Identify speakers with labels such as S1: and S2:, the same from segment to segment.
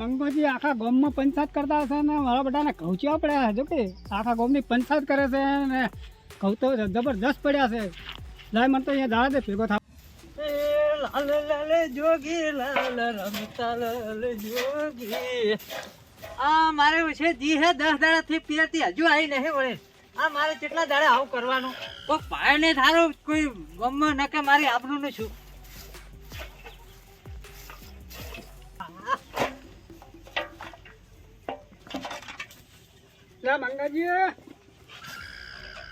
S1: મંગોજી આખા ગામમાં પંચાયત કરતા હશે ને મારા બધાને ઘઉંચવા પડ્યા જો કે. આખા ગામની પંચાયત કરે છે ને ઘઉં તો જબરદસ્ત પડ્યા છે. લાય, મને તો અહીંયા દાડા દે ભેગો થાય
S2: લાલ લાલ, જોગી, લાલ રમતા જોગી. આ મારે છે જી હે દસ દાડા થી પીરતી હજુ આવી નહીં વળે. આ મારે કેટલા દાડા આવું કરવાનું? કોઈ પાય ને થારો કોઈ ગમમાં ન કે મારી આબરૂ નું
S1: લે મંગાજી.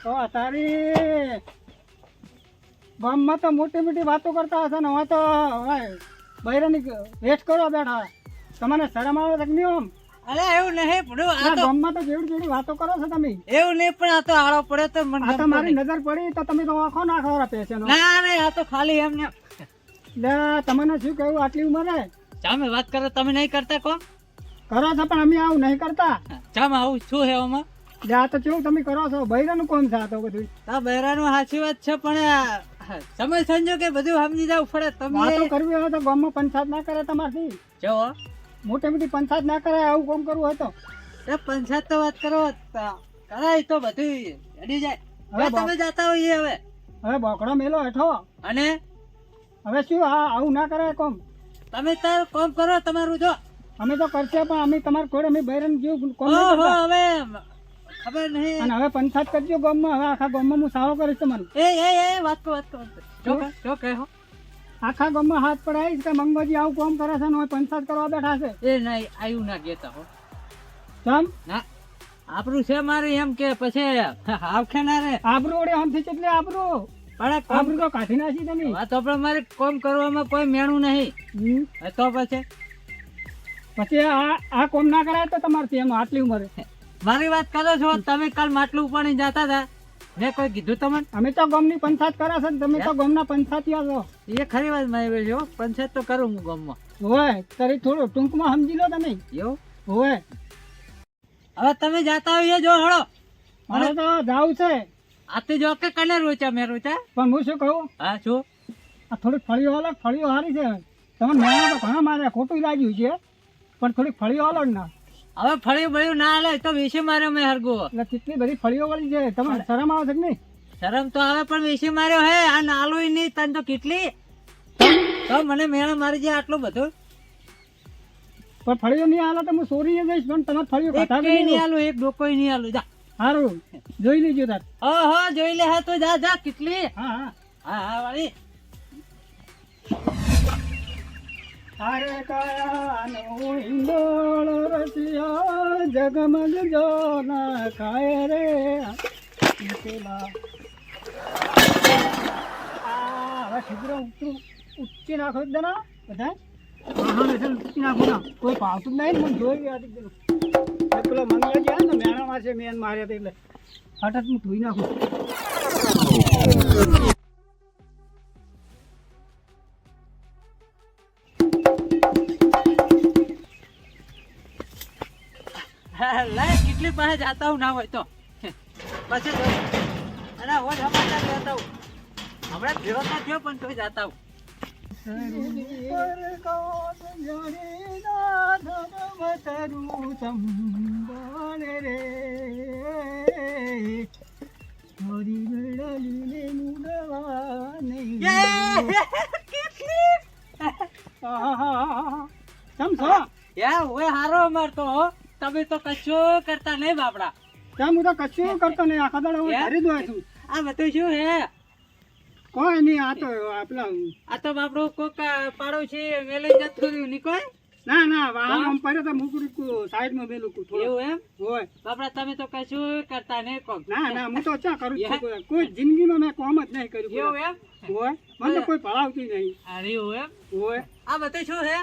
S1: તો તારી ગામમાં તો મોટી મોટી વાતો કરતા હશે ને હવે તો હવે બૈરાની વેસ્ટ કરો બેઠા. તમને શરમ આવે તક નહીં આમ?
S2: અરે એવું નહીં પડ્યું આ તો
S1: ગામમાં તો જેવડી જેવડી વાતો કરો છો તમે.
S2: એવું નહીં પણ આ તો આળો પડે તો મને
S1: આ તો મારી નજર પડી તો તમે તો આંખો ના ખવરા પેશેનો.
S2: ના ના આ તો ખાલી એમને
S1: લે તમને શું કહ્યું આટલી ઉંમરે?
S2: તમે વાત કરો તમે નહીં કરતા કો
S1: કરો છો પણ અમે આવું નહીં કરતા.
S2: ચમ આવું શું હે ઓમાં
S1: જે આ તો કેવું તમે કરો છો? બૈરાનું કોણ છે આ તો બધું?
S2: તા બૈરાનું સાચી વાત છે પણ તમે સમજો કે બધું સમજી જાવ પડે.
S1: વાતો
S2: તમે
S1: કરવી હોય તો ગામમાં પંચાયત ના કરે તમારથી.
S2: જો.
S1: મોટી મોટી પંચાયત ના કરે આવું કોમ કરવું હોય તો.
S2: એ પંચાયત તો વાત કરો કરાય તો બધું અડી જાય. હવે
S1: હવે
S2: તમે જાતા હોઈએ હવે.
S1: હવે બોકડો મેલો હેઠો.
S2: અને?
S1: હવે શું આ આવું ના કરે કોમ?
S2: તમે તાર કોમ કરો તમારું જો.
S1: અમે તો કરશે પણ અમે તમાર કોઈ અમે બૈરન જેવું કોણ
S2: હવે ખબર નહીં.
S1: અને હવે પંચાયત કરજો ગામમાં હવે આખા ગામમાં હું સાવ કરીશ તમારું.
S2: એ એ એ વાત કો વાત કો જો જો. કે હો.
S1: આખા ગામમાં હાથ પડાવીશ કે મંગોજી આવું કામ કરે છે ને હવે પંચાયત કરવા બેઠા છે?
S2: એ નહીં આવ્યું ના કહેતા હો.
S1: જમ
S2: ના આપણું છે મારે એમ કે પછી આવખે ના રે.
S1: આબરૂ ઓડે આમથી કેટલી આબરૂ?
S2: પણ આ
S1: તો કાઢી નાખી તમે.
S2: વાત તો પણ મારે કોમ કરવામાં કોઈ મેણું નહીં. તો પછી?
S1: પછી આ આ કોમ ના કરાય તો તમારથી એમ આટલી ઉંમરે.
S2: મારી વાત કરો છો તમે કાલ માટલું ઉપાડી જતા હતા. મેં કોઈ કીધું તમને?
S1: અમે તો ગામની પંચાયત કરા છે ને તમે તો ગામના પંચાયતિયા છો.
S2: એ ખરી વાત મારી જો પંચાયત તો કરું હું ગામમાં.
S1: હોય તારી થોડું ટૂંકમાં સમજી લો તમે.
S2: એવું?
S1: હોય.
S2: હવે તમે જાતા હોઈએ જો હળો.
S1: મારે તો જાવું છે.
S2: આથી જો કે કને રોચા મેં રોચા?
S1: પણ હું શું કહું?
S2: હા શું?
S1: આ થોડી ફળીઓ અલગ ફળીઓ સારી છે. તમે મેળા તો ઘણા મારે ખોટું લાગ્યું છે. પણ થોડીક ફળીઓ અલગ ના
S2: હવે ફળીઓ બળ્યું ના હાલે તો વેસી માર્યો મેં હરગો.
S1: એટલે કેટલી બધી ફળીઓ વળી છે. તમને શરમ આવે છે નહીં?
S2: શરમ તો આવે પણ વેસી માર્યો હે. આ નાલું નહીં તને તો કેટલી? તો મને મેળા મારી જે આટલું બધું.
S1: પણ ફળીઓ નહીં હાલે તો હું સોરી જઈશ પણ તમે ફળીઓ
S2: કઈ નહીં આલું એક ડોકો નહીં આલું જા.
S1: સારું જોઈ લેજો તાર.
S2: હા હા જોઈ લે હા તો જા જા કેટલી?
S1: હા હા.
S2: હા હા વાળી.
S1: અરે કાનો હિંડોળો રસિયા જગમગ જોના ખાય રે પેલા હવે છિદ્ર ઉતરું ઉચ્ચી નાખો એકદમ બધા ઉચ્ચી નાખો ના કોઈ પાવતું જ નહીં ને મને જોઈ ગયા એકદમ પેલો મંગળ ગયા ને મેણામાં છે મેન માર્યા એટલે હઠાત હું ધોઈ નાખું
S2: હા, લે કેટલી પાસે જાતા હું ના હોય તો. પછી અને હું સમાચાર લેતા હું. હમણાં ભેગો ના થયો પણ તોય જાતા હું.
S1: સમજો
S2: યા! ઓય હારો અમાર તો. તમે તો કશું કરતા નહીં બાપડા.
S1: કેમ હું તો કશું કરતો નહીં. આખા દાડા હું? ઘરે જ છું.
S2: આ બધું શું હે?
S1: કોઈ નહીં આ તો આપલા
S2: આ તો બાપડો કોક પાડોશી વેલી જતું રહ્યું ની કોઈ?
S1: ના ના વાહન આમ પડે તો મૂકું સાઈડમાં મેલું કું
S2: એવું એમ?
S1: હોય.
S2: બાપડા તમે તો કશું કરતા નહીં કોક.
S1: ના ના હું તો ચા કરું છું. કોઈ- જિંદગીમાં મેં કોમ જ નહીં કર્યું
S2: એવું એમ?
S1: હોય. મને કોઈ ભણાવતી નહીં.
S2: અરે એમ?
S1: હોય.
S2: આ બધું શું હે?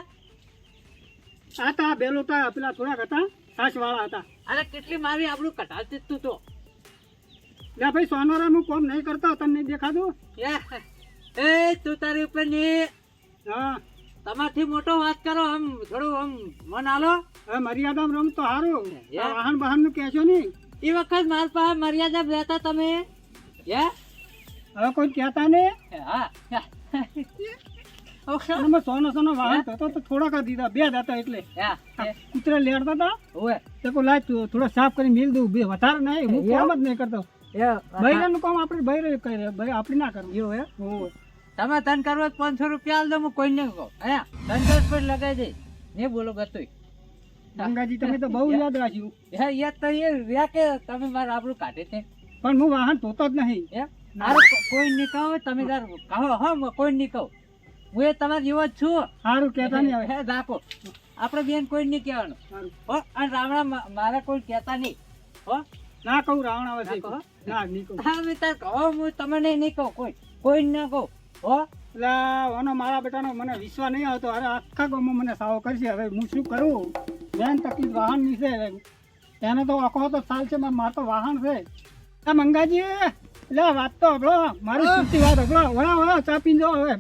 S1: આ તો આ બેલો તો પેલા થોડાક હતા. સાસવાળા હતા.
S2: અરે કેટલી મારી આપણું કટાતી તું તો.
S1: લે ભાઈ સોનારાનું કોમ નહીં કરતા તમને દેખાતું.
S2: એ તું તારી ઉપરની.
S1: હા.
S2: તમારથી મોટો વાત કરો આમ થોડું આમ મન આલો
S1: હવે મર્યાદામાં રમ તો સારું વાહન બહાનનું કહેશો નહીં.
S2: એ વખત મારા પાસે મર્યાદા રહેતા તમે? હે?
S1: હવે કોઈ કહેતા નહીં?
S2: હા.
S1: અને મેં સોનો સોનો વાહન થતો તો થોડાક દીધા બે દાતા હતા એટલે.
S2: હા,
S1: કૂતરા લેડતા હતા.
S2: ઓવે.
S1: તે કો લાય તું થોડો સાફ કરી મેલ દઉં બે વધારે નહીં હું કામ જ નહીં કરતો.
S2: એ,
S1: બૈરાનું કામ આપણે બૈરે કરે ભાઈ આપણે ના કરવું.
S2: એવું હે? તમે તન કરવો પાંચસો રૂપિયા આલ દો હું કોઈને કહું. અહીંયા તન દસ પર લગાઈ દે ને બોલો ગતોય
S1: ગંગાજી તમે તો બહુ યાદ રાખ્યું.
S2: હે યાદ તો એ રહ્યા કે તમે મારું આપણું કાઢે છે
S1: પણ હું વાહન ધોતો જ નહીં.
S2: હે કોઈ નહીં કહો તમે તાર કહો હા કોઈ નહીં કહું. હું એ તમારા જેવો જ છું.
S1: સારું કહેતા નહીં હવે
S2: હે રાખો. આપણે બેન કોઈ નહીં કહેવાનું. હો અને રાવણા મારા કોઈ કહેતા નહીં. હો?
S1: ના કહું રાવણ આવે
S2: ના
S1: નહીં કહું.
S2: હા મિત્ર કહો હું તમને નહીં કહું કોઈ. કોઈ ના કહું. હો?
S1: એટલે ઓનો મારા બેટાનો મને વિશ્વાસ નહીં આવતો. અરે આખા ગામમાં મને સાવ કરશે. હવે હું શું કરું? બેન તકલીફ વાહનની છે. એને તો આખો તો સાલ છે મારે તો વાહન છે. મંગાજી એટલે વાત તો હબળો મારી વાત હબળો વળા વળા ચા પીને જાઓ હવે.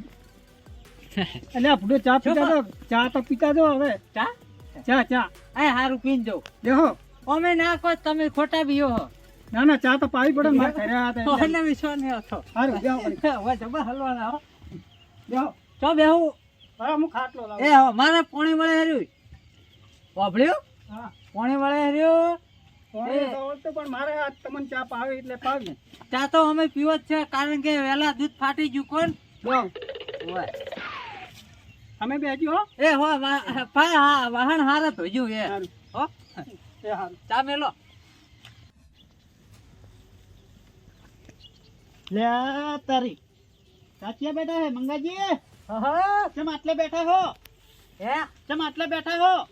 S1: એટલે આપણે ચા પીતા દો. ચા તો પીતા દો હવે.
S2: ચા?
S1: ચા ચા.
S2: એ હારું પીને જાઉં
S1: દેહો.
S2: અમે ના કહો તમે ખોટા બીઓ હો.
S1: ના ના ચા તો પાવી પડે મારે ઘરે આ તો.
S2: એને વિશ્વાસ નહીં હતો.
S1: સારું બેહો
S2: હવે જબા હલવાના હો.
S1: દેહો
S2: ચો બેહું.
S1: હા હું ખાટલો લાવ.
S2: એ હો મારે પોણી મળે હર્યું. વાપર્યું
S1: હા.
S2: પોણી મળે હર્યું?
S1: તો પણ મારે તમને ચા પાવી એટલે પાવી
S2: ચા તો અમે પીવો જ છે કારણ કે વહેલા દૂધ ફાટી ગયું કોણ.
S1: અમે બેજી હો.
S2: એ હો વા- પા- હા વાહન હારે ધોજ્યું એ. હો?
S1: એ હાર.
S2: ચા મેલો.
S1: લે તારી. કાચિયા બેઠા હે મંગાજી?
S2: હા
S1: ચમ આટલે બેઠા હો?
S2: એ
S1: ચમ આટલે બેઠા હો?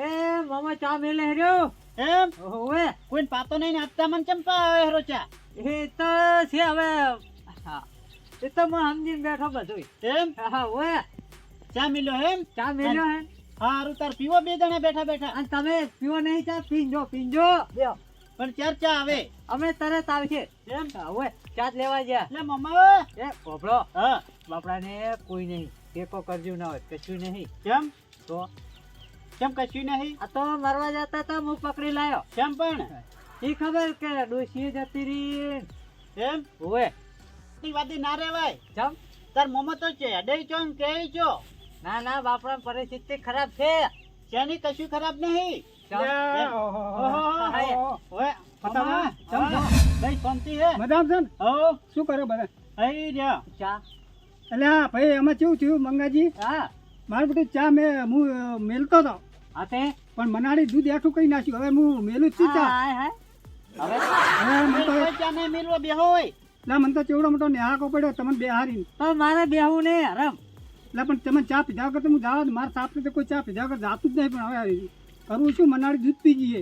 S2: એ મામા ચા મેલે હર્યો.
S1: એમ?
S2: ઓવે
S1: કોઈ પાતો નહીં ને આપતા મને ચમ હેરો ચા?
S2: એ તો છે હવે. હા. એ તો હું સમજીને બેઠો બધું
S1: એમ?
S2: હા ઓય
S1: ચા મિલ્યો એમ
S2: ચા મેલ્યો હા
S1: હારું તાર પીવો બે જણા બેઠા બેઠા.
S2: અને તમે પીવો નહીં ચા પીંજો પીંજો.
S1: પણ ચાર ચા આવે?
S2: અમે તરત આવશે
S1: એમ?
S2: હવે ચા લેવા ગયા.
S1: એટલે મમ્મા
S2: એ પોપડો
S1: હા.
S2: બાપડાને કોઈ નહીં. ટેકો કરજો ના હોય કશું નહીં.
S1: કેમ?
S2: તો?
S1: કેમ કશું નહીં?
S2: આ તો મરવા જતા તો હું પકડી લાયો.
S1: કેમ પણ?
S2: એ ખબર કે ડોશી જતી રહી.
S1: એમ? હોય વાદી ના રેવાય
S2: કેમ
S1: તાર મમ્મા તો છે અડે છો કે છો?
S2: ના ના બાપડા પરિસ્થિતિ ખરાબ છે.
S1: શેની કશું ખરાબ નહીં. ને? શું કરો બધા?
S2: ચા.
S1: અલ્યા ભાઈ એમાં કેવું થયું મંગાજી?
S2: હા.
S1: મારે બધું ચા મેં હું મેલતો હતો
S2: તે?
S1: પણ મનાડી દૂધ એઠું કઈ નાખ્યું? હવે હું મેલું જ છું ચા.
S2: હવે
S1: હવે મને તો ના મને તો ચેવડો મોટો નેહાકો પડ્યો તમને બે હારી
S2: તો મારે બેહવું નહીં હરમ.
S1: એટલે પણ તમે ચા પીધા વગર તો હું જાવ મારા સાપ તો કોઈ ચા પીધા વગર જાતું જ નહીં પણ હવે કરવું શું? મનાડી દૂધ પી જઈએ.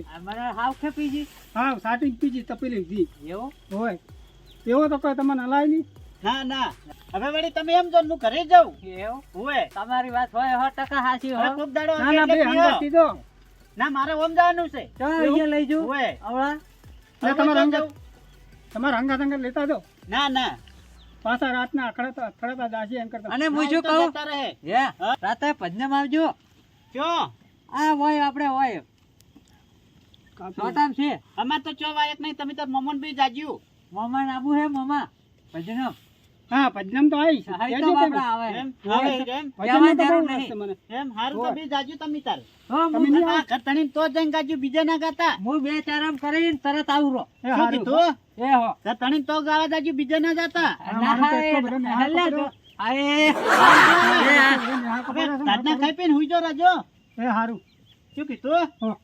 S2: હાવ ખેપી જી
S1: હા સાટી જ પીજી તપેલી જી
S2: એવો?
S1: હોય. એવો તો કોઈ તમને હલાય નહીં.
S3: ના ના. હવે વળી તમે એમ જો હું ઘરે જાઉં.
S2: એવું?
S3: હોય
S2: તમારી વાત હોય હો ટકા હાસી
S3: હવે
S2: હો
S3: ખૂબ દાડો
S1: ના ના ભાઈ હંગા કીધો
S3: ના મારે ઓમ જવાનું છે.
S2: ચાલ અહીંયા લઈ જઉં.
S3: હોય હવે
S1: તમારે
S3: હંગા?
S1: તમારા હંગાત હંગાત લેતા દો
S3: ના ના.
S1: પાછા રાતના અખડાતા અખડાતા દાસી એમ કરતા.
S2: અને હું શું કહું? હે? રાતે પજનમ આવજો.
S3: ક્યો?
S2: આ હોય આપણે હોય. છોટામ છે.
S3: અમાર તો ચો વાયક નહીં તમે તો મમન બી જાજ્યું.
S2: મમન આબુ હે મમા? ભજનમ
S1: હા પજનમ તો આવીશ
S2: તો બાપડા આવે
S3: એમ? આવે
S1: તો-
S3: એમ?
S1: ભજનનો તો
S2: જરૂર
S1: બહુ
S2: નહીં.
S1: રસ છે મને.
S3: એમ હારું તો બી જાજ્યું તમે તાર.
S2: હો, હું
S3: આ ઘર તો જઈને ગાજ્યું બીજે ના ગાતા.
S2: હું બે ચાર આમ કરીને તરત આવું
S1: એ હારું.
S3: કીધું?
S2: એ હો.
S3: તો ગાવા બીજે ના જાતા
S2: ના,
S1: મારું તો.
S2: તો.
S3: દાદના ખાઈ પીને હુઈ જો રાજો.
S1: એ હારું.
S3: શું કીધું.